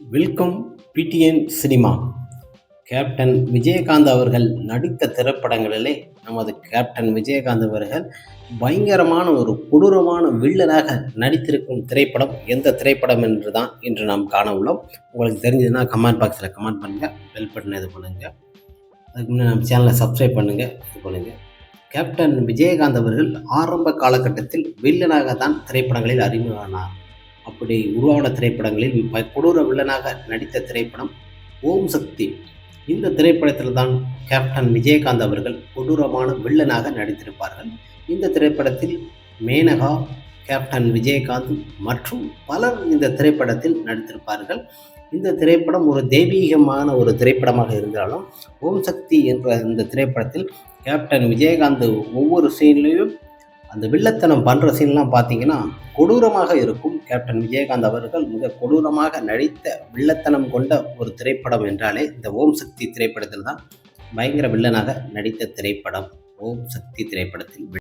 Welcome PDN cinema captain Vijayakanth அவர்கள் நடித்த திரைப்படங்களிலே நமது கேப்டன் விஜயகாந்த் அவர்கள் பயங்கரமான ஒரு கொடூரமான வில்லனாக நடித்திருக்கும் திரைப்படம். எந்த திரைப்படம் என்று தான் இன்று நாம் காண உள்ளோம். உங்களுக்கு தெரிஞ்சதுன்னா கமெண்ட் பாக்ஸில் கமெண்ட் பண்ணுங்கள் பெல் பட்டன் இது பண்ணுங்கள் அதுக்கு முன்னே நம்ம சேனலை சப்ஸ்கிரைப் பண்ணுங்கள் இது பண்ணுங்கள் கேப்டன் விஜயகாந்த் அவர்கள் ஆரம்ப காலகட்டத்தில் வில்லனாக தான் திரைப்படங்களில் அறிமுகமானார். அப்படி உருவான திரைப்படங்களில் கொடூர வில்லனாக நடித்த திரைப்படம் ஓம் சக்தி. இந்த திரைப்படத்தில் தான் கேப்டன் விஜயகாந்த் அவர்கள் கொடூரமான வில்லனாக நடித்திருப்பார்கள். இந்த திரைப்படத்தில் மேனகா கேப்டன் விஜயகாந்த் மற்றும் பலர் இந்த திரைப்படத்தில் நடித்திருப்பார்கள். இந்த திரைப்படம் ஒரு தெய்வீகமான ஒரு திரைப்படமாக இருந்தாலும் ஓம் சக்தி என்ற இந்த திரைப்படத்தில் கேப்டன் விஜயகாந்த் ஒவ்வொரு சீன்லேயும் அந்த வில்லத்தனம் பண்ணுற சீன்லாம் பார்த்தீங்கன்னா கொடூரமாக இருக்கும். கேப்டன் விஜயகாந்த் அவர்கள் மிக கொடூரமாக நடித்த வில்லத்தனம் கொண்ட ஒரு திரைப்படம் என்றாலே இந்த ஓம் சக்தி திரைப்படத்தில் தான் பயங்கர வில்லனாக நடித்த திரைப்படம். ஓம் சக்தி திரைப்படத்தில்